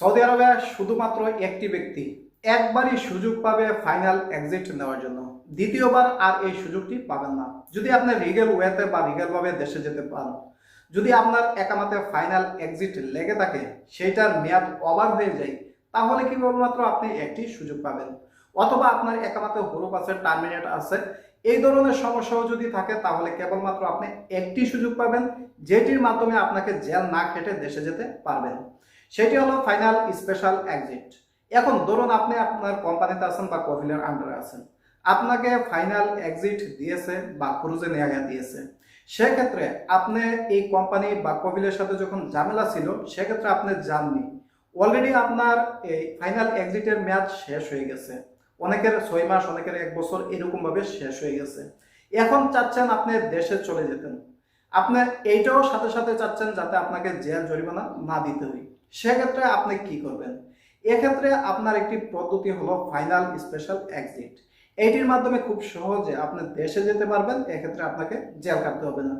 Saudi আরবে শুধুমাত্র একটি ব্যক্তি একবারই সুযোগ পাবে ফাইনাল এক্সিট নেওয়ার জন্য। দ্বিতীয়বার আর এই সুযোগটি পাবেন না। যদি আপনি রিগেল ওয়েতে বা রিগেলভাবে দেশে যেতে পান, যদি আপনার একামাতে ফাইনাল এক্সিট লেগে থাকে, সেইটার মেয়াদ অবাক হয়ে যায়, তাহলে কেবলমাত্র আপনি একটি সুযোগ পাবেন? অথবা আপনার একামাতে হরুপ আছে টার্মিনেট আছে, এই ধরনের সমস্যাও যদি থাকে, তাহলে কেবলমাত্র আপনি একটি সুযোগ পাবেন, যেটির মাধ্যমে আপনাকে জেল না খেটে দেশে যেতে পারবেন। সেটি হলো ফাইনাল স্পেশাল এক্সিট এখন ধরুন আপনি আপনার কোম্পানিতে আছেন বা কফিলের আন্ডারে আছেন। আপনাকে ফাইনাল এক্সিট দিয়েছে বা ক্রুজে নেওয়া দিয়েছে। সেক্ষেত্রে আপনি এই কোম্পানি বা কফিলের সাথে যখন ঝামেলা ছিল, সেক্ষেত্রে আপনি জাননি অলরেডি আপনার এই ফাইনাল এক্সিটের মেয়াদ শেষ হয়ে গেছে। অনেকের ছয় মাস, অনেকের এক বছর এরকম ভাবে শেষ হয়ে গেছে। এখন চাচ্ছেন আপনি দেশে চলে যেতেন। আপনি এইটাও সাথে সাথে চাচ্ছেন যাতে আপনাকে জেল জরিমানা না দিতে হয়। সেক্ষেত্রে আপনি কি করবেন? এক্ষেত্রে আপনার একটি পদ্ধতি হলো ফাইনাল স্পেশাল এক্সিট এইটির মাধ্যমে খুব সহজে আপনি দেশে যেতে পারবেন, এক্ষেত্রে আপনাকে জেল কাটতে হবে না।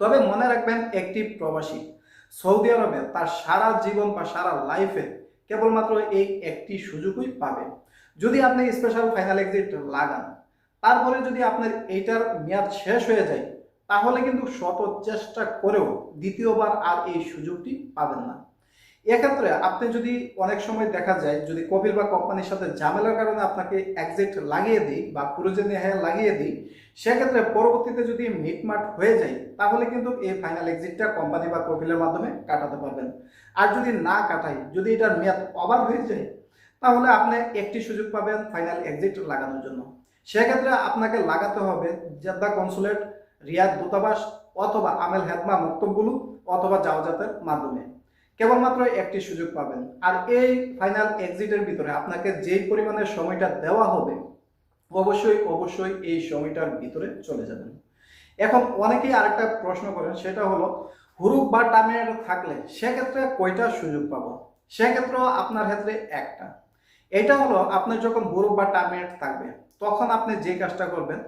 তবে মনে রাখবেন, একটি প্রবাসী সৌদি আরবে তার সারা জীবন বা সারা লাইফে কেবলমাত্র এই একটি সুযোগই পাবে। যদি আপনি স্পেশাল ফাইনাল এক্সিট লাগান, তারপরে যদি আপনার এইটার মেয়াদ শেষ হয়ে যায়, তাহলে কিন্তু শত চেষ্টা করেও দ্বিতীয়বার আর এই সুযোগটি পাবেন না। এক্ষেত্রে আপনি যদি অনেক সময় দেখা যায়, যদি কপিল বা কোম্পানির সাথে ঝামেলার কারণে আপনাকে এক্সিট লাগিয়ে দিই বা ক্রুজে নেহায় লাগিয়ে দিই, সেক্ষেত্রে পরবর্তীতে যদি মিটমাট হয়ে যায়, তাহলে কিন্তু এই ফাইনাল এক্সিটটা কোম্পানি বা কপিলের মাধ্যমে কাটাতে পারবেন। আর যদি না কাটাই, যদি এটার মেয়াদ ওভার হয়ে যায়, তাহলে আপনি একটি সুযোগ পাবেন ফাইনাল এক্সিট লাগানোর জন্য। সেক্ষেত্রে আপনাকে লাগাতে হবে জেদ্দা কনসুলেট, রিয়াদ দূতাবাস অথবা আমেল হেদমা মক্তবগুলো অথবা জাওজাতের মাধ্যমে। কেবলমাত্র একটি সুযোগ পাবেন। আর এই ফাইনাল এক্সিটের ভিতরে আপনাকে যেই পরিমাণের সময়টা দেওয়া হবে, অবশ্যই অবশ্যই এই সময়টার ভিতরে চলে যাবেন। এখন অনেকেই আরেকটা প্রশ্ন করেন, সেটা হলো, হুরুপ বা টার্মিনেট থাকলে সেক্ষেত্রে কয়টা সুযোগ পাবো? সেক্ষেত্রেও আপনার ক্ষেত্রে একটা। এটা হলো আপনার যখন হুরুপ বা টার্মিনেট থাকবে, তখন আপনি যে কাজটা করবেন,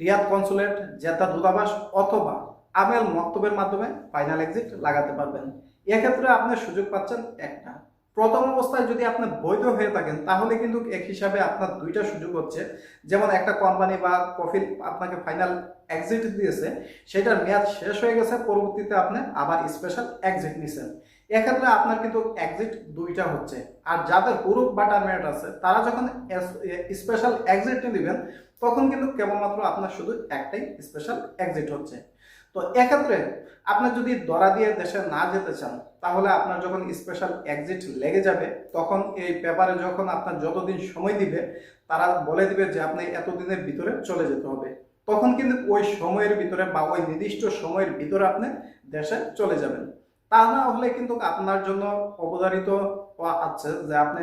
রিয়াদ কনসুলেট জেতা দূতাবাস অথবা আমেল মক্তবের মাধ্যমে ফাইনাল এক্সিট লাগাতে পারবেন। এক্ষেত্রে আপনি সুযোগ পাচ্ছেন একটা। প্রথম অবস্থায় যদি আপনি বৈধ হয়ে থাকেন, তাহলে কিন্তু এক হিসাবে আপনার দুইটা সুযোগ হচ্ছে। যেমন একটা কোম্পানি বা কফিল আপনাকে ফাইনাল এক্সিট দিয়েছে, সেটার মেয়াদ শেষ হয়ে গেছে, পরবর্তীতে আপনি আবার স্পেশাল এক্সিট নিছেন। এক্ষেত্রে আপনার কিন্তু এক্সিট দুইটা হচ্ছে। আর যাদের হুরুপ বা টার্মিনেট আছে, তারা যখন স্পেশাল এক্সিট দিবেন তখন কিন্তু কেবলমাত্র আপনার শুধু একটাই স্পেশাল এক্সিট হচ্ছে। তো এক্ষেত্রে আপনি যদি দরা দিয়ে দেশে না যেতে চান, তাহলে আপনার যখন স্পেশাল এক্সিট লেগে যাবে, তখন এই পেপারে যখন আপনার যতদিন সময় দিবে, তারা বলে দিবে যে আপনি এতদিনের ভিতরে চলে যেতে হবে। তখন কিন্তু ওই সময়ের ভিতরে বা ওই নির্দিষ্ট সময়ের ভিতরে আপনি দেশে চলে যাবেন। তা না হলে কিন্তু আপনার জন্য অবধারিত আছে যে আপনি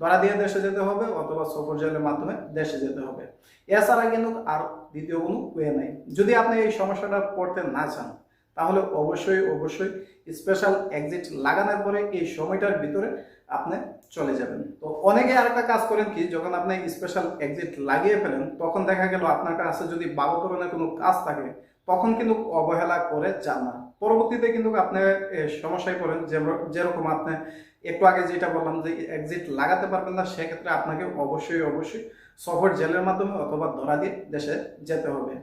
ধরা দিয়ে দেশে যেতে হবে অথবা সফর জেলের মাধ্যমে দেশে যেতে হবে। এছাড়া কিন্তু আর দ্বিতীয় কোনো ওয়ে নাই। যদি আপনি এই সমস্যাটা পড়তে না চান, তাহলে অবশ্যই অবশ্যই স্পেশাল এক্সিট লাগানোর পরে এই সময়টার ভিতরে আপনি চলে যাবেন। তো অনেকে আরেকটা কাজ করেন কি, যখন আপনি স্পেশাল এক্সিট লাগিয়ে ফেলেন, তখন দেখা গেল আপনার কাছে যদি বারো ধরনের কোনো কাজ থাকে, তখন কিন্তু অবহেলা করে যান না। পরবর্তীতে কিন্তু আপনি সমস্যায় পড়েন যেরকম আপনি একটু আগে যেটা বললাম যে এক্সিট লাগাতে পারবেন না, সেক্ষেত্রে আপনাকে অবশ্যই অবশ্যই সফর জেলের মাধ্যমে অথবা ধরা দিয়ে দেশে যেতে হবে।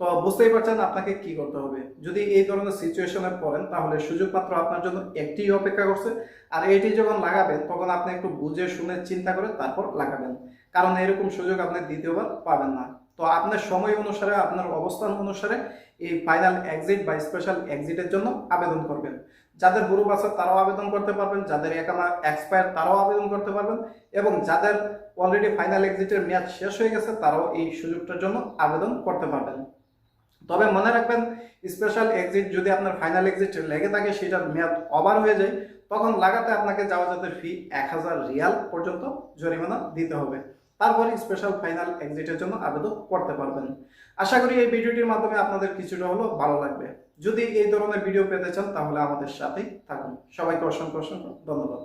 তো বুঝতেই পারছেন আপনাকে কি করতে হবে। যদি এই ধরনের সিচুয়েশনে পড়েন, তাহলে সুযোগ মাত্র আপনার জন্য একটি অপেক্ষা করছে, আর এইটি যখন লাগাবেন তখন আপনি একটু বুঝে শুনে চিন্তা করে তারপর লাগাবেন। কারণ এরকম সুযোগ আপনি দ্বিতীয়বার পাবেন না। তো আপনার সময় অনুসারে, আপনার অবস্থান অনুসারে এই ফাইনাল এক্সিট বা স্পেশাল এক্সিটের জন্য আবেদন করবেন। যাদের গ্রুপ আছে তারাও আবেদন করতে পারবেন, যাদের একামা এক্সপায়ার তারাও আবেদন করতে পারবেন এবং যাদের অলরেডি ফাইনাল এক্সিটের মেয়াদ শেষ হয়ে গেছে তারাও এই সুযোগটার জন্য আবেদন করতে পারবেন। তবে মনে রাখবেন স্পেশাল এক্সিট যদি আপনার ফাইনাল এক্সিট লেগে থাকে, সেটার মেয়াদ ওভার হয়ে যায়, তখন লাগাতে আপনাকে যাওয়া যাতে ফি এক হাজার রিয়াল পর্যন্ত জরিমানা দিতে হবে। তারপরে স্পেশাল ফাইনাল এক্সিটের জন্য আবেদন করতে পারবেন। আশা করি এই ভিডিওটির মাধ্যমে আপনাদের কিছুটা হলো ভালো লাগবে। যদি এই ধরনের ভিডিও পেতে চান, তাহলে আমাদের সাথেই থাকুন। সবাইকে অসংখ্য অসংখ্য ধন্যবাদ।